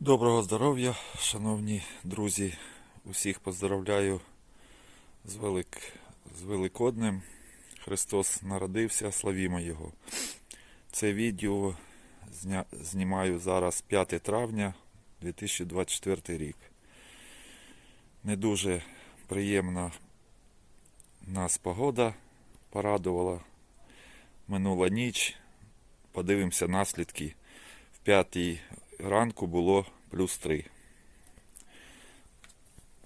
Доброго здоров'я, шановні друзі. Усіх поздравляю з, Велик... з Великоднем. Христос народився, славімо Його. Це відео зня... знімаю зараз 5 травня 2024 рік. Не дуже приємна нас погода порадувала. Минула ніч. Подивимося наслідки. В п'ятій ранку було плюс 3.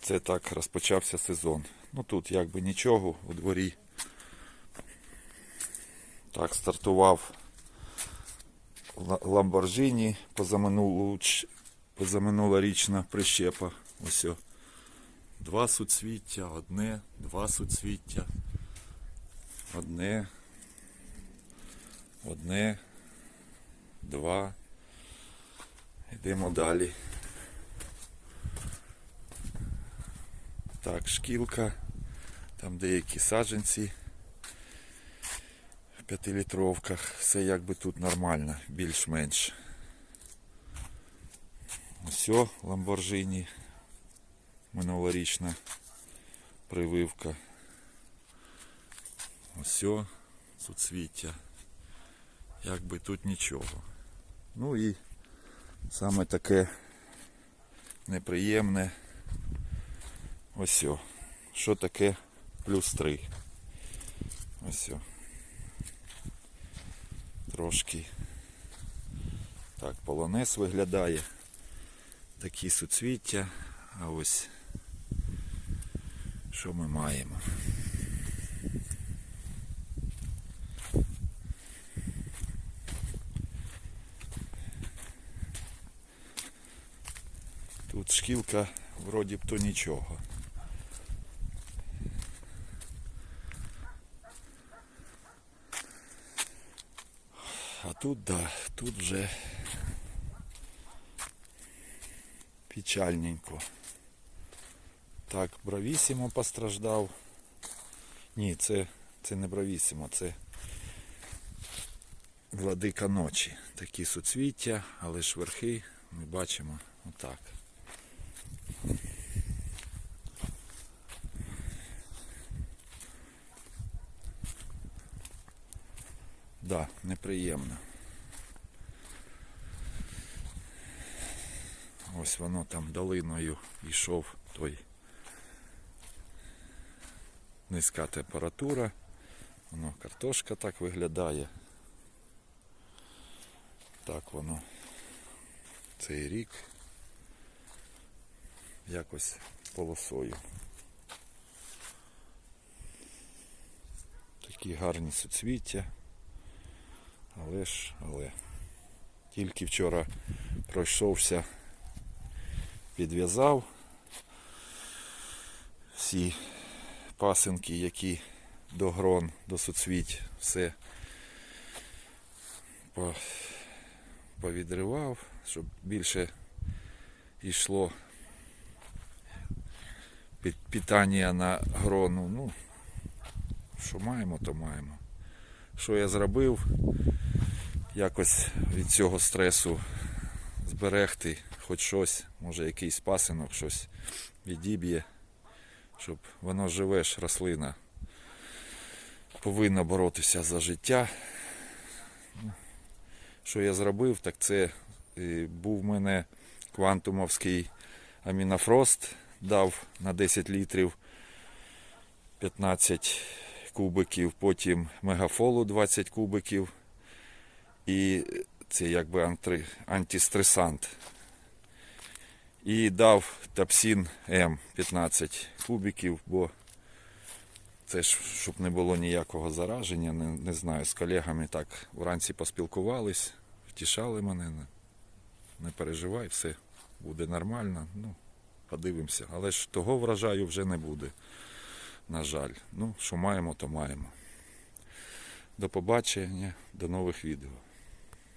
Це так розпочався сезон. Ну тут якби нічого у дворі. Так, стартував Ла- Ламборджині позаминулу, позаминулорічна прищепа. Ось. Два суцвіття, одне, два суцвіття. Одне. Одне. Два. Йдемо далі. Так, шкілка. Там деякі саджанці в п'ятилітровках. Все якби тут нормально, більш-менш. Все, Ламборджині. Минулорічна прививка. Ось, суцвіття. Якби тут нічого. Ну і Саме таке неприємне. Ось. о. Що таке плюс 3? Ось. о. Трошки так полонез виглядає. Такі суцвіття. А ось що ми маємо. Шкілка вроді б то нічого. А тут да, тут вже печальненько. Так, бравісімо постраждав. Ні, це, це не бравісімо, це владика ночі. Такі суцвіття, але ж верхи ми бачимо отак. Да, неприємно. Ось воно там долиною йшов той низька температура. Воно картошка так виглядає. Так воно цей рік якось полосою. Такі гарні суцвіття. Але ж, але. Тільки вчора пройшовся, підв'язав всі пасинки, які до грон, до суцвіть, все повідривав, щоб більше йшло питання на грону. Ну, що маємо, то маємо. Що я зробив? Якось від цього стресу зберегти хоч щось, може якийсь пасинок, щось відіб'є, щоб воно живе ж рослина. Повинна боротися за життя. Ну, Що я зробив, так це е, був в мене квантумовський амінофрост, дав на 10 літрів 15 кубиків, потім мегафолу 20 кубиків. І це якби антистресант. І дав тапсін М 15 кубиків, бо це ж щоб не було ніякого зараження, не, не знаю, з колегами так вранці поспілкувались, втішали мене. Не, не переживай, все буде нормально. Ну, подивимося. Але ж того врожаю вже не буде. На жаль. Ну, що маємо, то маємо. До побачення, до нових відео.